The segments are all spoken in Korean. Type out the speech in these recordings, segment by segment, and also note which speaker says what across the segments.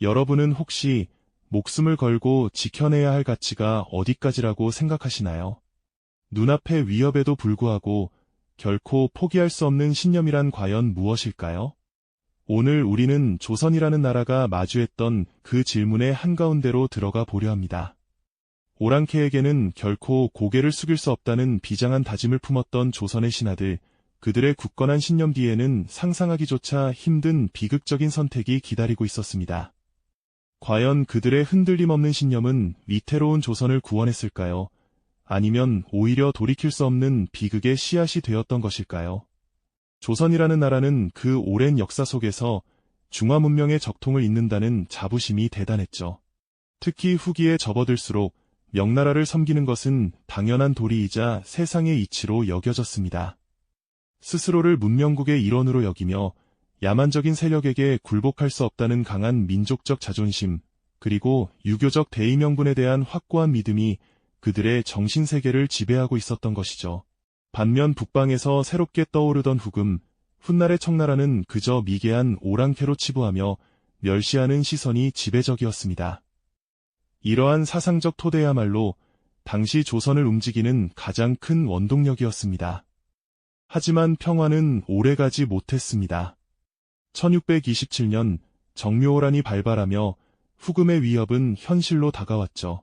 Speaker 1: 여러분은 혹시 목숨을 걸고 지켜내야 할 가치가 어디까지라고 생각하시나요? 눈앞의 위협에도 불구하고 결코 포기할 수 없는 신념이란 과연 무엇일까요? 오늘 우리는 조선이라는 나라가 마주했던 그 질문의 한가운데로 들어가 보려 합니다. 오랑캐에게는 결코 고개를 숙일 수 없다는 비장한 다짐을 품었던 조선의 신하들, 그들의 굳건한 신념 뒤에는 상상하기조차 힘든 비극적인 선택이 기다리고 있었습니다. 과연 그들의 흔들림 없는 신념은 위태로운 조선을 구원했을까요? 아니면 오히려 돌이킬 수 없는 비극의 씨앗이 되었던 것일까요? 조선이라는 나라는 그 오랜 역사 속에서 중화 문명의 적통을 잇는다는 자부심이 대단했죠. 특히 후기에 접어들수록 명나라를 섬기는 것은 당연한 도리이자 세상의 이치로 여겨졌습니다. 스스로를 문명국의 일원으로 여기며 야만적인 세력에게 굴복할 수 없다는 강한 민족적 자존심, 그리고 유교적 대의명분에 대한 확고한 믿음이 그들의 정신세계를 지배하고 있었던 것이죠. 반면 북방에서 새롭게 떠오르던 후금, 훗날의 청나라는 그저 미개한 오랑캐로 치부하며 멸시하는 시선이 지배적이었습니다. 이러한 사상적 토대야말로 당시 조선을 움직이는 가장 큰 원동력이었습니다. 하지만 평화는 오래가지 못했습니다. 1627년 정묘호란이 발발하며 후금의 위협은 현실로 다가왔죠.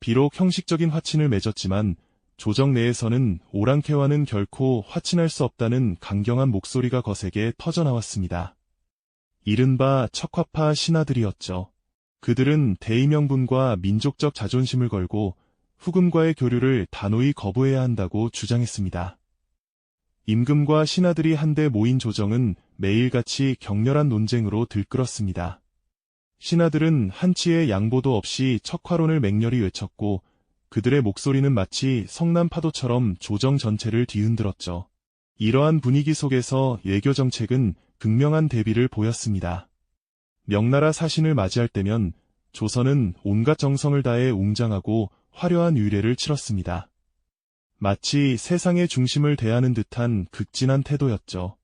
Speaker 1: 비록 형식적인 화친을 맺었지만 조정 내에서는 오랑캐와는 결코 화친할 수 없다는 강경한 목소리가 거세게 터져나왔습니다. 이른바 척화파 신하들이었죠. 그들은 대의명분과 민족적 자존심을 걸고 후금과의 교류를 단호히 거부해야 한다고 주장했습니다. 임금과 신하들이 한데 모인 조정은 매일같이 격렬한 논쟁으로 들끓었습니다. 신하들은 한치의 양보도 없이 척화론을 맹렬히 외쳤고 그들의 목소리는 마치 성남 파도처럼 조정 전체를 뒤흔들었죠. 이러한 분위기 속에서 외교 정책은 극명한 대비를 보였습니다. 명나라 사신을 맞이할 때면 조선은 온갖 정성을 다해 웅장하고 화려한 유례를 치렀습니다. 마치 세상의 중심을 대하는 듯한 극진한 태도였죠.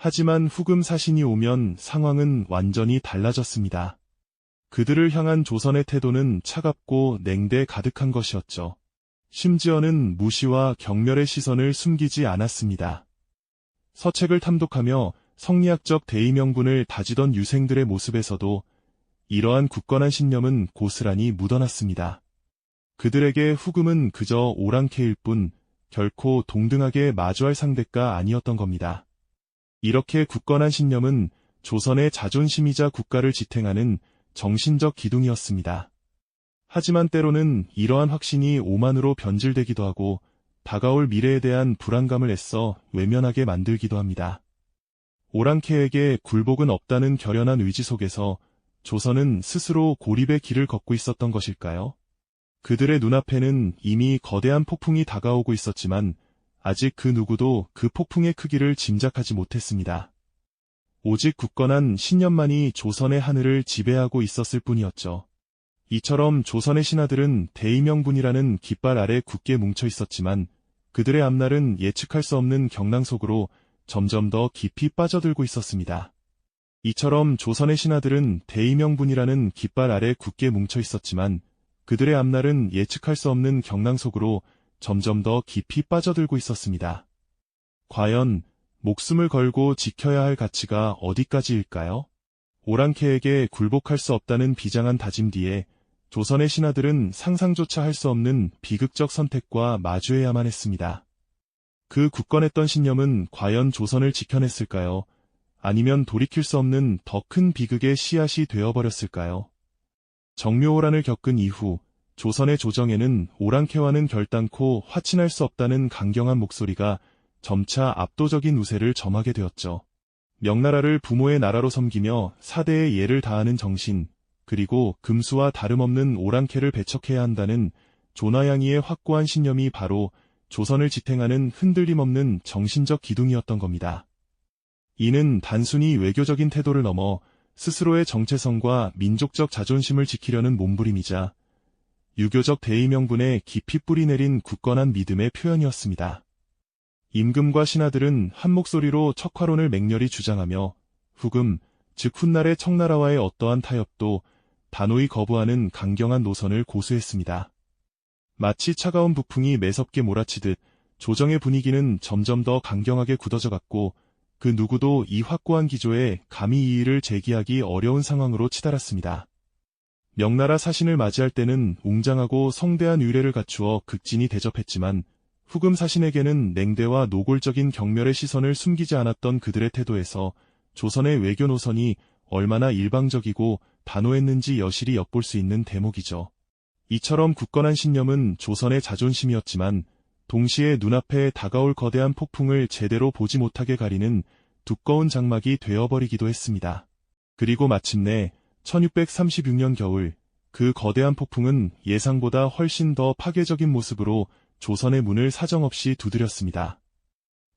Speaker 1: 하지만 후금 사신이 오면 상황은 완전히 달라졌습니다. 그들을 향한 조선의 태도는 차갑고 냉대 가득한 것이었죠. 심지어는 무시와 경멸의 시선을 숨기지 않았습니다. 서책을 탐독하며 성리학적 대의명분을 다지던 유생들의 모습에서도 이러한 굳건한 신념은 고스란히 묻어났습니다. 그들에게 후금은 그저 오랑캐일 뿐 결코 동등하게 마주할 상대가 아니었던 겁니다. 이렇게 굳건한 신념은 조선의 자존심이자 국가를 지탱하는 정신적 기둥이었습니다. 하지만 때로는 이러한 확신이 오만으로 변질되기도 하고 다가올 미래에 대한 불안감을 애써 외면하게 만들기도 합니다. 오랑캐에게 굴복은 없다는 결연한 의지 속에서 조선은 스스로 고립의 길을 걷고 있었던 것일까요? 그들의 눈앞에는 이미 거대한 폭풍이 다가오고 있었지만 아직 그 누구도 그 폭풍의 크기를 짐작하지 못했습니다. 오직 굳건한 신념만이 조선의 하늘을 지배하고 있었을 뿐이었죠. 이처럼 조선의 신하들은 대의명분이라는 깃발 아래 굳게 뭉쳐 있었지만 그들의 앞날은 예측할 수 없는 경랑 속으로 점점 더 깊이 빠져들고 있었습니다. 이처럼 조선의 신하들은 대의명분이라는 깃발 아래 굳게 뭉쳐 있었지만 그들의 앞날은 예측할 수 없는 경랑 속으로 점점 더 깊이 빠져들고 있었습니다. 과연 목숨을 걸고 지켜야 할 가치가 어디까지일까요? 오랑캐에게 굴복할 수 없다는 비장한 다짐 뒤에 조선의 신하들은 상상조차 할 수 없는 비극적 선택과 마주해야만 했습니다. 그 굳건했던 신념은 과연 조선을 지켜냈을까요? 아니면 돌이킬 수 없는 더 큰 비극의 씨앗이 되어버렸을까요? 정묘호란을 겪은 이후 조선의 조정에는 오랑캐와는 결단코 화친할 수 없다는 강경한 목소리가 점차 압도적인 우세를 점하게 되었죠. 명나라를 부모의 나라로 섬기며 사대의 예를 다하는 정신, 그리고 금수와 다름없는 오랑캐를 배척해야 한다는 조나양이의 확고한 신념이 바로 조선을 지탱하는 흔들림 없는 정신적 기둥이었던 겁니다. 이는 단순히 외교적인 태도를 넘어 스스로의 정체성과 민족적 자존심을 지키려는 몸부림이자 유교적 대의명분에 깊이 뿌리내린 굳건한 믿음의 표현이었습니다. 임금과 신하들은 한 목소리로 척화론을 맹렬히 주장하며 후금, 즉 훗날의 청나라와의 어떠한 타협도 단호히 거부하는 강경한 노선을 고수했습니다. 마치 차가운 북풍이 매섭게 몰아치듯 조정의 분위기는 점점 더 강경하게 굳어져 갔고 그 누구도 이 확고한 기조에 감히 이의를 제기하기 어려운 상황으로 치달았습니다. 명나라 사신을 맞이할 때는 웅장하고 성대한 의례를 갖추어 극진히 대접했지만 후금 사신에게는 냉대와 노골적인 경멸의 시선을 숨기지 않았던 그들의 태도에서 조선의 외교 노선이 얼마나 일방적이고 단호했는지 여실히 엿볼 수 있는 대목이죠. 이처럼 굳건한 신념은 조선의 자존심이었지만 동시에 눈앞에 다가올 거대한 폭풍을 제대로 보지 못하게 가리는 두꺼운 장막이 되어버리기도 했습니다. 그리고 마침내 1636년 겨울 그 거대한 폭풍은 예상보다 훨씬 더 파괴적인 모습으로 조선의 문을 사정없이 두드렸습니다.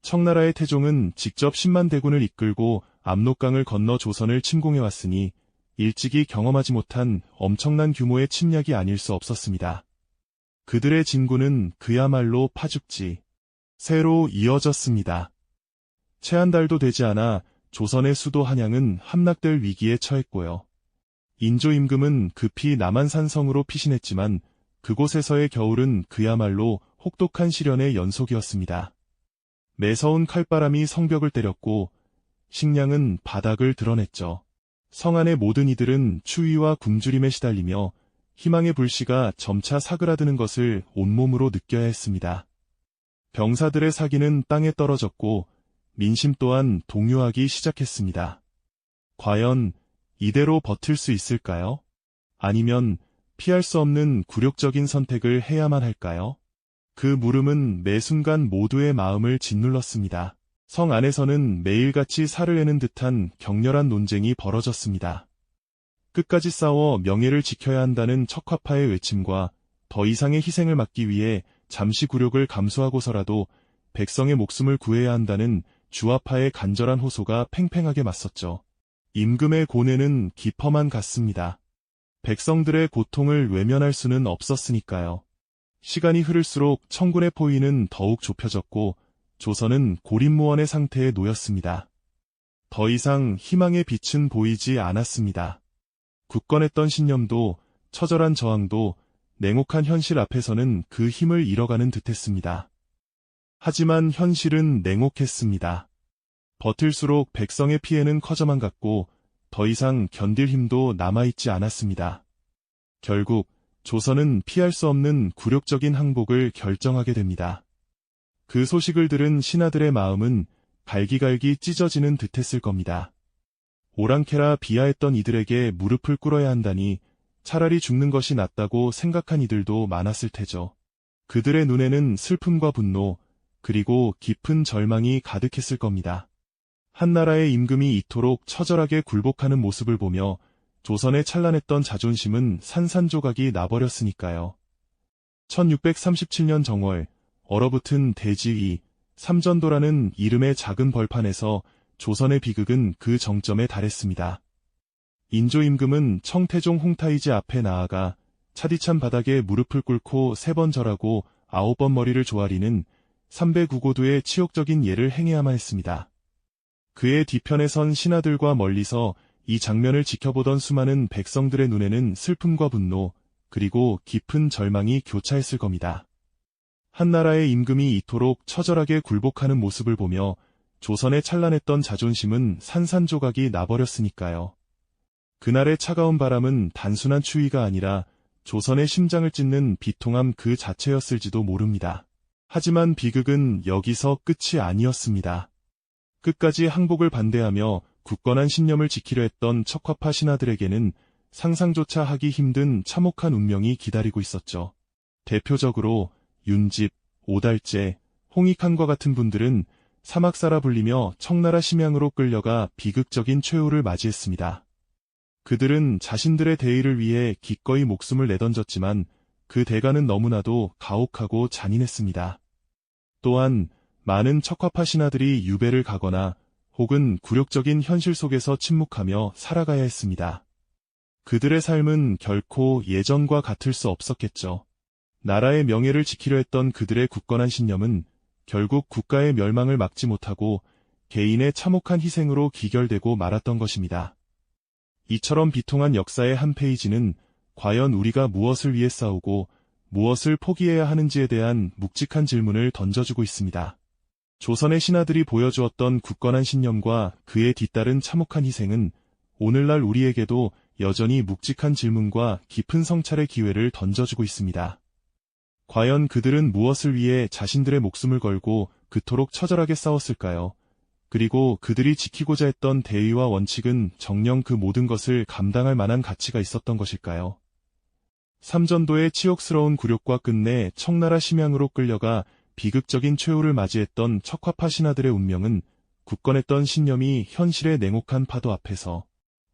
Speaker 1: 청나라의 태종은 직접 10만 대군을 이끌고 압록강을 건너 조선을 침공해왔으니 일찍이 경험하지 못한 엄청난 규모의 침략이 아닐 수 없었습니다. 그들의 진군은 그야말로 파죽지, 새로 이어졌습니다. 채 한 달도 되지 않아 조선의 수도 한양은 함락될 위기에 처했고요. 인조 임금은 급히 남한산성으로 피신했지만 그곳에서의 겨울은 그야말로 혹독한 시련의 연속이었습니다. 매서운 칼바람이 성벽을 때렸고 식량은 바닥을 드러냈죠. 성 안의 모든 이들은 추위와 굶주림에 시달리며 희망의 불씨가 점차 사그라드는 것을 온몸으로 느껴야 했습니다. 병사들의 사기는 땅에 떨어졌고 민심 또한 동요하기 시작했습니다. 과연 이대로 버틸 수 있을까요? 아니면 피할 수 없는 굴욕적인 선택을 해야만 할까요? 그 물음은 매 순간 모두의 마음을 짓눌렀습니다. 성 안에서는 매일같이 살을 내는 듯한 격렬한 논쟁이 벌어졌습니다. 끝까지 싸워 명예를 지켜야 한다는 척화파의 외침과 더 이상의 희생을 막기 위해 잠시 굴욕을 감수하고서라도 백성의 목숨을 구해야 한다는 주화파의 간절한 호소가 팽팽하게 맞섰죠. 임금의 고뇌는 깊어만 갔습니다. 백성들의 고통을 외면할 수는 없었으니까요. 시간이 흐를수록 청군의 포위는 더욱 좁혀졌고 조선은 고립무원의 상태에 놓였습니다. 더 이상 희망의 빛은 보이지 않았습니다. 굳건했던 신념도 처절한 저항도 냉혹한 현실 앞에서는 그 힘을 잃어가는 듯했습니다. 하지만 현실은 냉혹했습니다. 버틸수록 백성의 피해는 커져만 갔고 더 이상 견딜 힘도 남아있지 않았습니다. 결국 조선은 피할 수 없는 굴욕적인 항복을 결정하게 됩니다. 그 소식을 들은 신하들의 마음은 갈기갈기 찢어지는 듯했을 겁니다. 오랑캐라 비하했던 이들에게 무릎을 꿇어야 한다니 차라리 죽는 것이 낫다고 생각한 이들도 많았을 테죠. 그들의 눈에는 슬픔과 분노, 그리고 깊은 절망이 가득했을 겁니다. 한나라의 임금이 이토록 처절하게 굴복하는 모습을 보며 조선의 찬란했던 자존심은 산산조각이 나버렸으니까요. 1637년 정월, 얼어붙은 대지위, 삼전도라는 이름의 작은 벌판에서 조선의 비극은 그 정점에 달했습니다. 인조 임금은 청태종 홍타이지 앞에 나아가 차디찬 바닥에 무릎을 꿇고 세 번 절하고 아홉 번 머리를 조아리는 삼배구고도의 치욕적인 예를 행해야만 했습니다. 그의 뒤편에 선 신하들과 멀리서 이 장면을 지켜보던 수많은 백성들의 눈에는 슬픔과 분노, 그리고 깊은 절망이 교차했을 겁니다. 한나라의 임금이 이토록 처절하게 굴복하는 모습을 보며 조선의 찬란했던 자존심은 산산조각이 나버렸으니까요. 그날의 차가운 바람은 단순한 추위가 아니라 조선의 심장을 찢는 비통함 그 자체였을지도 모릅니다. 하지만 비극은 여기서 끝이 아니었습니다. 끝까지 항복을 반대하며 굳건한 신념을 지키려 했던 척화파 신하들에게는 상상조차 하기 힘든 참혹한 운명이 기다리고 있었죠. 대표적으로 윤집, 오달재, 홍익한과 같은 분들은 사막사라 불리며 청나라 심양으로 끌려가 비극적인 최후를 맞이했습니다. 그들은 자신들의 대의를 위해 기꺼이 목숨을 내던졌지만 그 대가는 너무나도 가혹하고 잔인했습니다. 또한 많은 척화파 신하들이 유배를 가거나 혹은 굴욕적인 현실 속에서 침묵하며 살아가야 했습니다. 그들의 삶은 결코 예전과 같을 수 없었겠죠. 나라의 명예를 지키려 했던 그들의 굳건한 신념은 결국 국가의 멸망을 막지 못하고 개인의 참혹한 희생으로 기결되고 말았던 것입니다. 이처럼 비통한 역사의 한 페이지는 과연 우리가 무엇을 위해 싸우고 무엇을 포기해야 하는지에 대한 묵직한 질문을 던져주고 있습니다. 조선의 신하들이 보여주었던 굳건한 신념과 그에 뒤따른 참혹한 희생은 오늘날 우리에게도 여전히 묵직한 질문과 깊은 성찰의 기회를 던져주고 있습니다. 과연 그들은 무엇을 위해 자신들의 목숨을 걸고 그토록 처절하게 싸웠을까요? 그리고 그들이 지키고자 했던 대의와 원칙은 정녕 그 모든 것을 감당할 만한 가치가 있었던 것일까요? 삼전도의 치욕스러운 굴욕과 끝내 청나라 심양으로 끌려가 비극적인 최후를 맞이했던 척화파 신하들의 운명은 굳건했던 신념이 현실의 냉혹한 파도 앞에서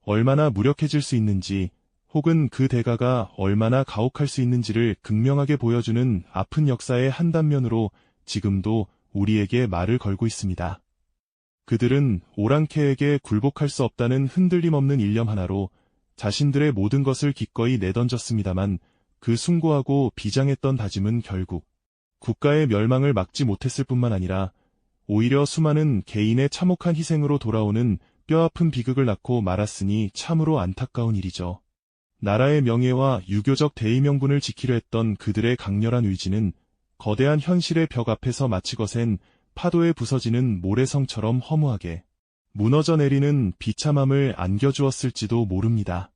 Speaker 1: 얼마나 무력해질 수 있는지 혹은 그 대가가 얼마나 가혹할 수 있는지를 극명하게 보여주는 아픈 역사의 한 단면으로 지금도 우리에게 말을 걸고 있습니다. 그들은 오랑캐에게 굴복할 수 없다는 흔들림 없는 일념 하나로 자신들의 모든 것을 기꺼이 내던졌습니다만 그 숭고하고 비장했던 다짐은 결국 국가의 멸망을 막지 못했을 뿐만 아니라 오히려 수많은 개인의 참혹한 희생으로 돌아오는 뼈아픈 비극을 낳고 말았으니 참으로 안타까운 일이죠. 나라의 명예와 유교적 대의 명분을 지키려 했던 그들의 강렬한 의지는 거대한 현실의 벽 앞에서 마치 거센 파도에 부서지는 모래성처럼 허무하게 무너져 내리는 비참함을 안겨주었을지도 모릅니다.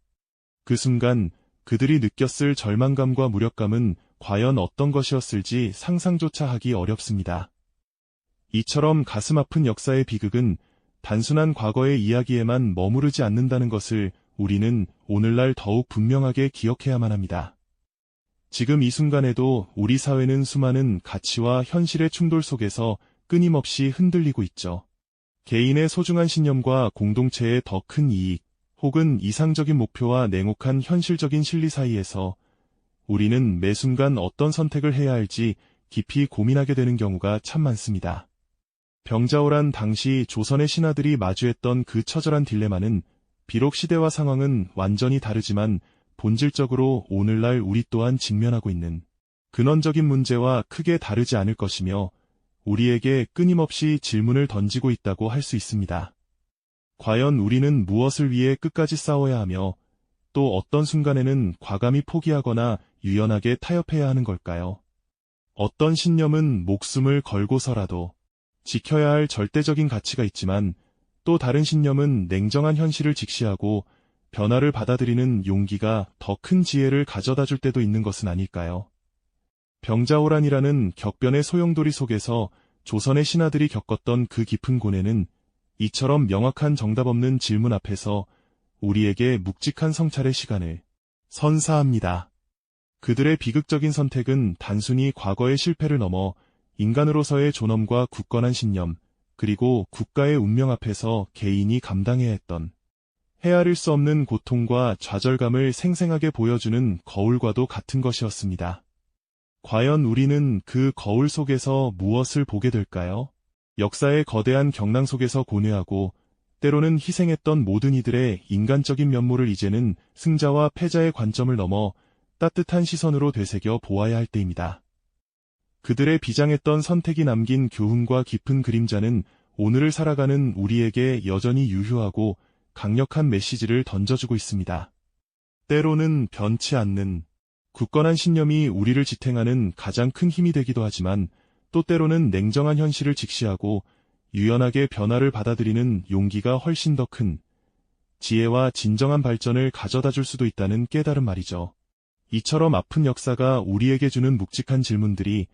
Speaker 1: 그 순간 그들이 느꼈을 절망감과 무력감은 과연 어떤 것이었을지 상상조차 하기 어렵습니다. 이처럼 가슴 아픈 역사의 비극은 단순한 과거의 이야기에만 머무르지 않는다는 것을 우리는 오늘날 더욱 분명하게 기억해야만 합니다. 지금 이 순간에도 우리 사회는 수많은 가치와 현실의 충돌 속에서 끊임없이 흔들리고 있죠. 개인의 소중한 신념과 공동체의 더 큰 이익, 혹은 이상적인 목표와 냉혹한 현실적인 실리 사이에서 우리는 매 순간 어떤 선택을 해야 할지 깊이 고민하게 되는 경우가 참 많습니다. 병자호란 당시 조선의 신하들이 마주했던 그 처절한 딜레마는 비록 시대와 상황은 완전히 다르지만 본질적으로 오늘날 우리 또한 직면하고 있는 근원적인 문제와 크게 다르지 않을 것이며 우리에게 끊임없이 질문을 던지고 있다고 할 수 있습니다. 과연 우리는 무엇을 위해 끝까지 싸워야 하며 또 어떤 순간에는 과감히 포기하거나 유연하게 타협해야 하는 걸까요? 어떤 신념은 목숨을 걸고서라도 지켜야 할 절대적인 가치가 있지만 또 다른 신념은 냉정한 현실을 직시하고 변화를 받아들이는 용기가 더 큰 지혜를 가져다 줄 때도 있는 것은 아닐까요? 병자호란이라는 격변의 소용돌이 속에서 조선의 신하들이 겪었던 그 깊은 고뇌는 이처럼 명확한 정답 없는 질문 앞에서 우리에게 묵직한 성찰의 시간을 선사합니다. 그들의 비극적인 선택은 단순히 과거의 실패를 넘어 인간으로서의 존엄과 굳건한 신념, 그리고 국가의 운명 앞에서 개인이 감당해야 했던 헤아릴 수 없는 고통과 좌절감을 생생하게 보여주는 거울과도 같은 것이었습니다. 과연 우리는 그 거울 속에서 무엇을 보게 될까요? 역사의 거대한 경랑 속에서 고뇌하고 때로는 희생했던 모든 이들의 인간적인 면모를 이제는 승자와 패자의 관점을 넘어 따뜻한 시선으로 되새겨 보아야 할 때입니다. 그들의 비장했던 선택이 남긴 교훈과 깊은 그림자는 오늘을 살아가는 우리에게 여전히 유효하고 강력한 메시지를 던져주고 있습니다. 때로는 변치 않는 굳건한 신념이 우리를 지탱하는 가장 큰 힘이 되기도 하지만 또 때로는 냉정한 현실을 직시하고 유연하게 변화를 받아들이는 용기가 훨씬 더 큰 지혜와 진정한 발전을 가져다 줄 수도 있다는 깨달음 말이죠. 이처럼 아픈 역사가 우리에게 주는 묵직한 질문들이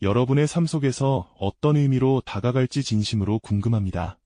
Speaker 1: 여러분의 삶 속에서 어떤 의미로 다가갈지 진심으로 궁금합니다.